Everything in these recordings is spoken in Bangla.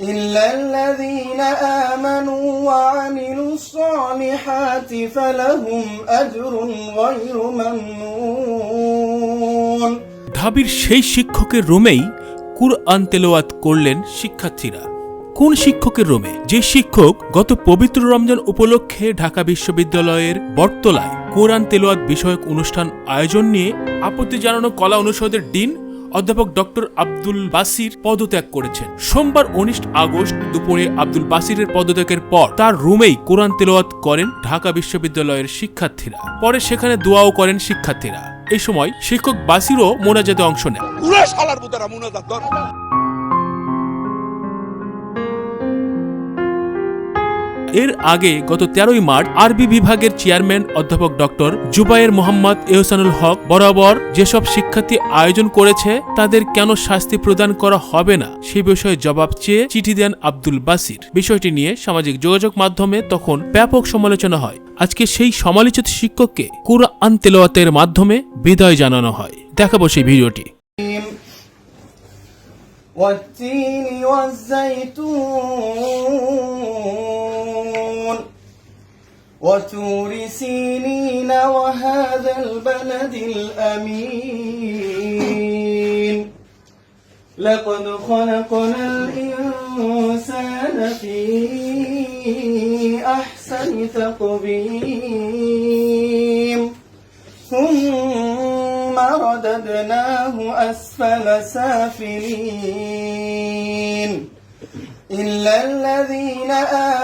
إلا الذين آمنوا وعملوا الصالحات فلهم أجر غير ممنون ঢাবির সেই শিক্ষকের রুমেই কুরআন তেলাওয়াত করলেন শিক্ষার্থীরা কোন শিক্ষকের রুমে যে শিক্ষক গত পবিত্র রমজান উপলক্ষে ঢাকা বিশ্ববিদ্যালয়ের বটতলায় কোরআন তেলাওয়াত বিষয়ক অনুষ্ঠান আয়োজন নিয়ে আপত্তি জানানো কলা অনুষদের ডিন অধ্যাপক ডক্টর আব্দুল বাসির পদত্যাগ করেছেন। সোমবার উনিশ আগস্ট দুপুরে আব্দুল বাসিরের পদত্যাগের পর তার রুমেই কোরআন তেলোয়াত করেন ঢাকা বিশ্ববিদ্যালয়ের শিক্ষার্থীরা। পরে সেখানে দোয়াও করেন শিক্ষার্থীরা। এই সময় শিক্ষক বাসিরও মোনাজাতে অংশ নেন। এর আগে গত তেরোই মার্চ আরবি বিভাগের চেয়ারম্যান অধ্যাপক ডক্টর জুবায়ের মোহাম্মদ এহসানুল হক বরাবর যেসব শিক্ষার্থী আয়োজন করেছে তাদের কেন শাস্তি প্রদান করা হবে না সে বিষয়ে জবাব চেয়ে চিঠি দেন আব্দুল বাসির বিষয়টি নিয়ে সামাজিক যোগাযোগ মাধ্যমে তখন ব্যাপক সমালোচনা হয় আজকে সেই সমালোচিত শিক্ষককে কুরআন তেলাওয়াতের মাধ্যমে বিদায় জানানো হয় দেখাবো সেই ভিডিওটি والتين والزيتون وتور سينين وهذا البلد الأمين. لقد خلقنا الإنسان في أحسن تقويم. ثم رددناه أسفل سافلين. إلا الذين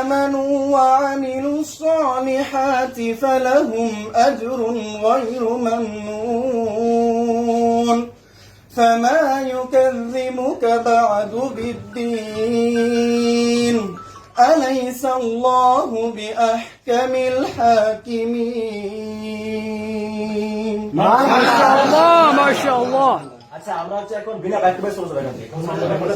آمنوا وعملوا الصالحات فلهم أجر غير ممنون فما يكذبك بعد بالدين أليس الله بأحكم الحاكمين মাশাআল্লাহ মাশাআল্লাহ আচ্ছা আমরা হচ্ছে এখন বিনা ব্যাকআপে চলে যাবো এখান থেকে